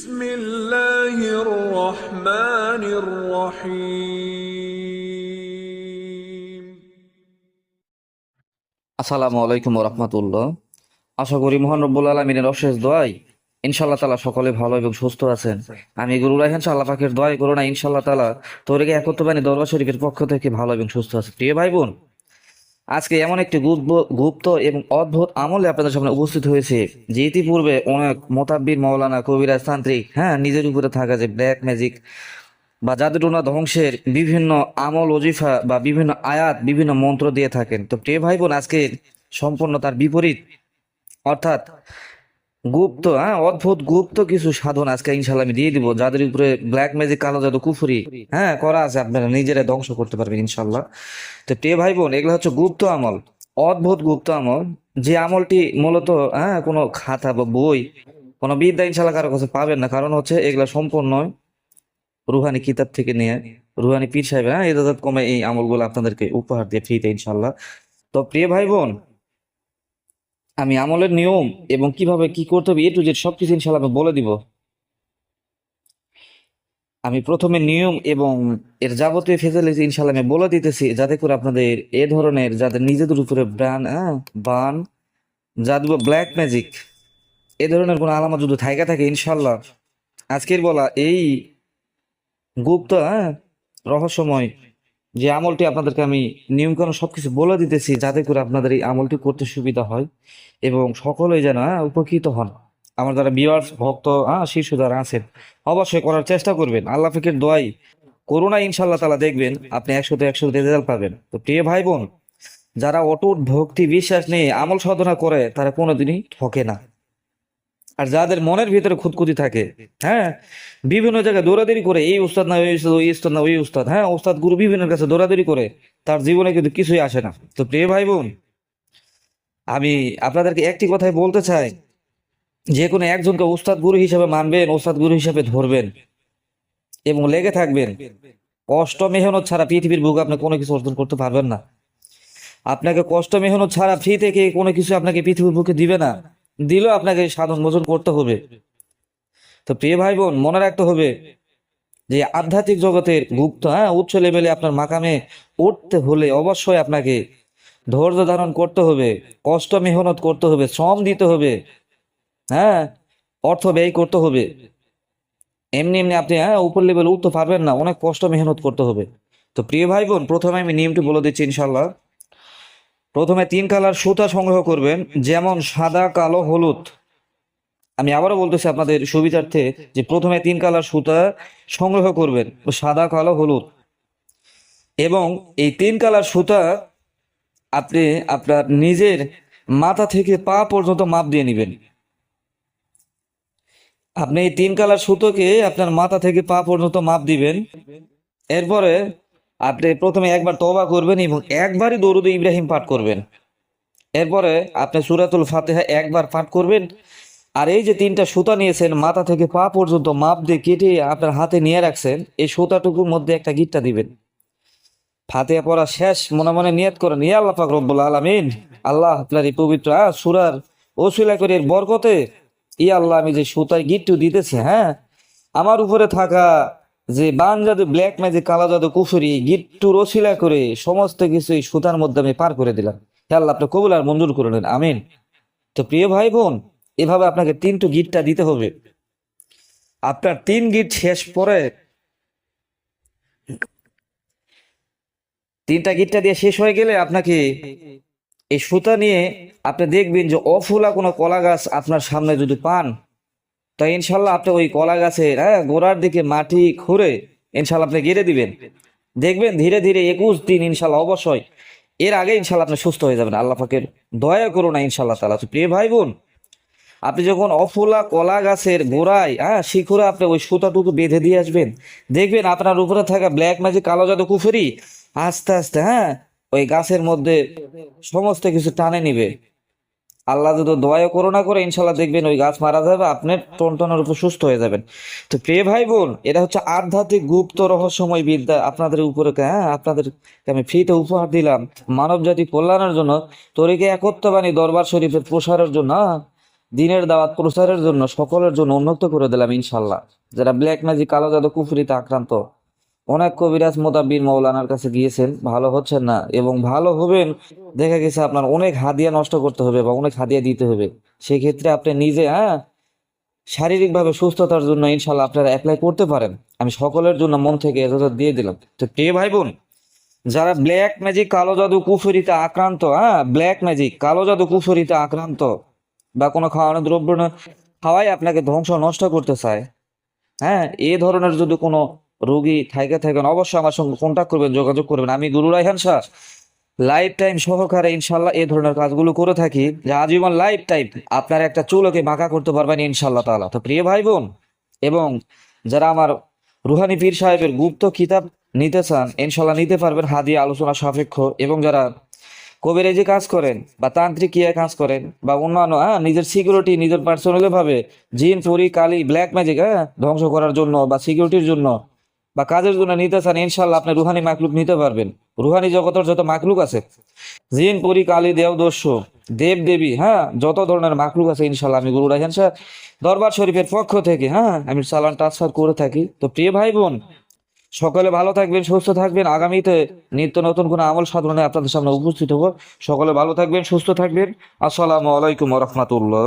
بسم الله الرحمن الرحيم আসসালামু আলাইকুম রহমতুল্লাহ আশা করি মহান রব্বুল আলমিনের অশেষ দোয়াই ইনশাল্লাহ তালা সকলে ভালো এবং সুস্থ আছেন আমি গুরু রাহেন আল্লাহ পাকের দোয়াই করো না ইনশাল্লাহ তালা তোরকে একত্রবাণী দরবার শরীফের পক্ষ থেকে ভালো এবং সুস্থ আছে প্রিয় ভাই বোন আজকে এমন একটি গুপ্ত- এবং অদ্ভুত আমলে আপনাদের সামনে উপস্থিত হয়েছে, যে ইতিপূর্বে অনেক মোতাব্বির মৌলানা কবিরাজ তান্ত্রিক হ্যাঁ নিজের উপরে থাকা যে ব্ল্যাক ম্যাজিক বা জাদুটোনা ধ্বংসের বিভিন্ন আমল অজিফা বা বিভিন্ন আয়াত, বিভিন্ন মন্ত্র দিয়ে থাকেন। তো প্রিয় ভাই বোন আজকে সম্পূর্ণ তার বিপরীত, অর্থাৎ গুপ্ত হ্যাঁ? অদ্ভুত গুপ্ত কিছু সাধন আজকে ইনশাল্লাহ আমি দিয়ে দিব। যাদের উপরে ব্ল্যাক ম্যাজিক কালো জাদু, কুফুরি হ্যাঁ করা আছে, আপনারা নিজেরা ধ্বংস করতে পারবেন ইনশাল্লাহ তো প্রিয় ভাই বোন, এগুলো হচ্ছে গুপ্ত আমল। অদ্ভুত গুপ্ত আমল। যে আমলটি মূলত হ্যাঁ কোনো খাতা বা বই, কোনো বিদ্যা ইনশাল্লাহ কারও কাছে পাবেন না। কারণ হচ্ছে এগুলা সম্পূর্ণ রুহানি কিতাব থেকে নিয়ে রুহানি পীর সাহেব হ্যাঁ এদাদত কমে এই আমলগুলো আপনাদেরকে উপহার দিয়ে ফ্রিতে ইনশাল্লাহ তো প্রিয় ভাই বোন আমি আমলের নিয়ম এবং কীভাবে কি করতে হবে, এ টু জেড সবকিছু ইনশাল্লাহ আমি বলে দিব। আমি প্রথমে নিয়ম এবং এর যাবতীয় ফেসিলিটি ইনশাল্লাহ আমি বলে দিতেছি, যাতে করে আপনাদের এ ধরনের যাদের নিজেদের উপরে ব্রান হ্যাঁ বান জাদু ব্ল্যাক ম্যাজিক এ ধরনের কোনো আলামত যদি থাইকা থাকে ইনশাল্লাহ আজকের বলা এই গুপ্ত হ্যাঁ রহস্যময় যে আমলটি আপনাদেরকে আমি নিয়মকানুন সবকিছু বলে দিতেছি যাতে করে আপনাদের এই আমলটি করতে সুবিধা হয় এবং সকলেই যেন হ্যাঁ উপকৃত হন। আমার যারা বিয়ার্স ভক্ত হ্যাঁ শিশু যারা আছেন, অবশ্যই করার চেষ্টা করবেন। আল্লাহ ফিকের দোয়াই করোনা ইনশাল্লাহ তালা দেখবেন, আপনি একশোতে একশো রেজাল্ট পাবেন। তো প্রিয় ভাই বোন, যারা অটুট ভক্তি বিশ্বাস নিয়ে আমল সাধনা করে, তারা কোনোদিনই ঠকে না। আর যাদের মনের ভিতরে খুঁতখুতি থাকে হ্যাঁ? বিভিন্ন জায়গায় দৌড়াদৌড়ি করে, এই উস্তাদ না, ওই উস্তাদ ওই উস্তাদ না, ওই উস্তাদ। হ্যাঁ উস্তাদ গুরু বিভিন্ন কাছে দৌড়াদৌড়ি করে, তার জীবনে কিন্তু কিছুই আসে না। তো প্রিয় ভাই বোন আমি আপনাদেরকে একটি কথাই বলতে চাই। যে কোনো একজনকে উস্তাদ গুরু হিসেবে মানবেন উস্তাদ গুরু হিসেবে ধরবেন এবং লেগে থাকবেন। কষ্ট মেহনত ছাড়া পৃথিবীর বুকে আপনি কোনো কিছু অর্জন করতে পারবেন না। আপনাকে কষ্ট মেহনত ছাড়া ফ্রি থেকে কোনো কিছু আপনাকে পৃথিবীর বুকে দিবে না। দিলেও আপনাকে সাধন ভোজন করতে হবে। তো প্রিয় ভাই বোন মনে রাখতে হবে যে আধ্যাত্মিক জগতের গুপ্ত হ্যাঁ উচ্চ লেভেলে আপনার মাকামে উঠতে হলে অবশ্যই আপনাকে ধৈর্য ধারণ করতে হবে, কষ্ট মেহনত করতে হবে, শ্রম দিতে হবে হ্যাঁ অর্থ ব্যয় করতে হবে। এমনি এমনি আপনি হ্যাঁ উপর লেভেলে উঠতে পারবেন না, অনেক কষ্ট মেহনত করতে হবে। তো প্রিয় ভাই বোন প্রথমে আমি নিয়মটি বলে দিচ্ছি ইনশাল্লাহ প্রথমে তিন কালার সুতা সংগ্রহ করবেন, যেমন সাদা, কালো, হলুদ। আমি আবারও বলতেছি আপনাদের সুবিধার্থে যে প্রথমে তিন কালার সুতা সংগ্রহ করবেন, সাদা, কালো, হলুদ। এবং এই তিন কালার সুতা আপনি আপনার নিজের মাথা থেকে পা পর্যন্ত মাপ দিয়ে নেবেন। আপনি এই তিন কালার সুতোকে আপনার মাথা থেকে পা পর্যন্ত মাপ দিবেন। এরপরে আপনি প্রথমে একবার তবা করবেন এবং একবারই দরুদ ইব্রাহিম পাঠ করবেন। এরপরে আপনি সুরাতুল ফাতেহা একবার পাঠ করবেন। আর এই যে তিনটা সুতা নিয়েছেন, মাথা থেকে পা পর্যন্ত মাপ দিয়ে কেটে আপনার হাতে নিয়ে রাখছেন, এই সুতাটুকুর মধ্যে একটা গিটটা দিবেন। ফাতেহা পড়া শেষ, মনে মনে নিয়ত করেন, ইয়া আল্লাহ পাক আলামিন, আল্লাহ আপনার এই পবিত্র সুরার ওসিলা করে বরকতে, ইয়া আল্লাহ আমি যে সুতায় গিট্টু দিতেছি হ্যাঁ আমার উপরে থাকা যে বান জাদু ব্ল্যাক ম্যাজিক কালা জাদু, কুফুরি গিট্টুর রসিলা করে সমস্ত কিছু এই সুতার মধ্যে আমি পার করে দিলাম। আল্লাহ আপনি কবুল আর মঞ্জুর করে নেন। আমিন। তো প্রিয় ভাই বোন, এভাবে আপনাকে তিনটু গিটটা দিতে হবে। আপনার তিন গিট শেষ পরে তিনটা গিটটা দিয়ে শেষ হয়ে গেলে আপনাকে এই সুতা নিয়ে আপনি দেখবেন যে অফুলা কোনো কলা গাছ আপনার সামনে যদি পান তো ইনশাল্লাহ আপনি ওই কলা গাছের হ্যাঁ গোড়ার দিকে মাটি খুঁড়ে ইনশাল্লাহ আপনি গেড়ে দিবেন। দেখবেন ধীরে ধীরে একুশ দিন ইনশাল্লাহ অবশ্যই এর আগে ইনশাল্লাহ আপনি সুস্থ হয়ে যাবেন। আল্লাহ পাকের দয়া করুন না ইনশাল্লাহ তালা তো প্রিয় ভাই বোন, আপনি যখন অফুলা কলা গাছের গোড়ায় হ্যাঁ শিখরে আপনি ওই সুতাটুকু বেঁধে দিয়ে আসবেন, দেখবেন আপনার উপরে থাকা ব্ল্যাক ম্যাজিক কালো জাদু কুফুরি আস্তে আস্তে হ্যাঁ ওই গাছের মধ্যে সমস্ত কিছু টানে নিবে। আল্লাহ যদি দয়া করোনা করে ইনশাল্লাহ দেখবেন ওই গাছ মারা যাবে আপনি টনটনের উপর সুস্থ হয়ে যাবেন তো প্রিয় ভাই বোন, এটা হচ্ছে আধ্যাত্মিক গুপ্ত রহস্যময় বিদ্যা আপনাদের উপরে হ্যাঁ আপনাদের আমি ফ্রিতে উপহার দিলাম মানব জাতি কল্যাণের জন্য, তরিকে একত্রবাণী দরবার শরীফের প্রসারের জন্য হ্যাঁ? দিনের দাওয়াত প্রসারের জন্য, সকলের জন্য উন্মুক্ত করে দিলাম ইনশাল্লাহ যারা ব্ল্যাক ম্যাজিক কালো জাদু কুফরিতে আক্রান্ত অনেক কবিরাজ মোতাবির মৌলানার কাছে গিয়েছেন। ভালো হচ্ছেন না এবং ভালো হবেন, দেখা গেছে আপনার অনেক হাদিয়া নষ্ট করতে হবে বা অনেক হাদিয়া দিতে হবে। সেই ক্ষেত্রে আপনি নিজে হ্যাঁ শারীরিকভাবে সুস্থতার জন্য ইনশাল্লাহ আপনারা অ্যাপ্লাই করতে পারেন। আমি সকলের জন্য মন থেকে এতটা দিয়ে দিলাম। তো প্রিয় ভাই বোন? যারা ব্ল্যাক ম্যাজিক কালো জাদু, কুফরিতে আক্রান্ত হ্যাঁ ব্ল্যাক ম্যাজিক কালো জাদু, কুফরিতে আক্রান্ত বা কোনো খাওয়ানো দ্রব্য খাওয়াই আপনাকে ধ্বংস নষ্ট করতে চায়। হ্যাঁ এ ধরনের যদি কোনো রোগী থাকে থাকেন অবশ্যই আমার সঙ্গে কন্ট্যাক্ট করবেন, যোগাযোগ করবেন। আমি গুরু রাইহান শাহ লাইফ টাইম সহকারে ইনশাল্লাহ এই ধরনের কাজগুলো করে থাকি। যে আজীবন লাইফ টাইম আপনার একটা চুলকে বাঁকা করতে পারবেন ইনশাল্লাহ তালা তো প্রিয় ভাই বোন, এবং যারা আমার রুহানি পীর সাহেবের গুপ্ত কিতাব নিতে চান ইনশাল্লাহ নিতে পারবেন, হাদিয়া আলোচনা সাপেক্ষ। এবং যারা কবিরাজি কাজ করেন, বা তান্ত্রিক ইয়ে কাজ করেন, বা অন্যান্য হ্যাঁ নিজের সিকিউরিটি নিজের পার্সোনালি ভাবে জিন, পরি, কালি ব্ল্যাক ম্যাজিক হ্যাঁ ধ্বংস করার জন্য বা সিকিউরিটির জন্য বা কাজের জন্য নিতে চান ইনশাল্লাহ আপনি রুহানি মাকলুক নিতে পারবেন। রুহানি জগতের যত মাকলুক আছে, জিন, পরি, কালী দেব দস্যু, দেব, দেবী হ্যাঁ যত ধরনের মাকলুক আছে ইনশাল্লাহ আমি গুরু রাহেন স্যার দরবার শরীফের পক্ষ থেকে হ্যাঁ আমি চালান ট্রান্সফার করে থাকি। তো প্রিয় ভাই বোন সকলে ভালো থাকবেন, সুস্থ থাকবেন। আগামীতে নিত্য নতুন কোনো আমল সাধনে আপনাদের সামনে উপস্থিত হব। সকলে ভালো থাকবেন, সুস্থ থাকবেন। আসসালামু আলাইকুম রহমতুল্লাহ।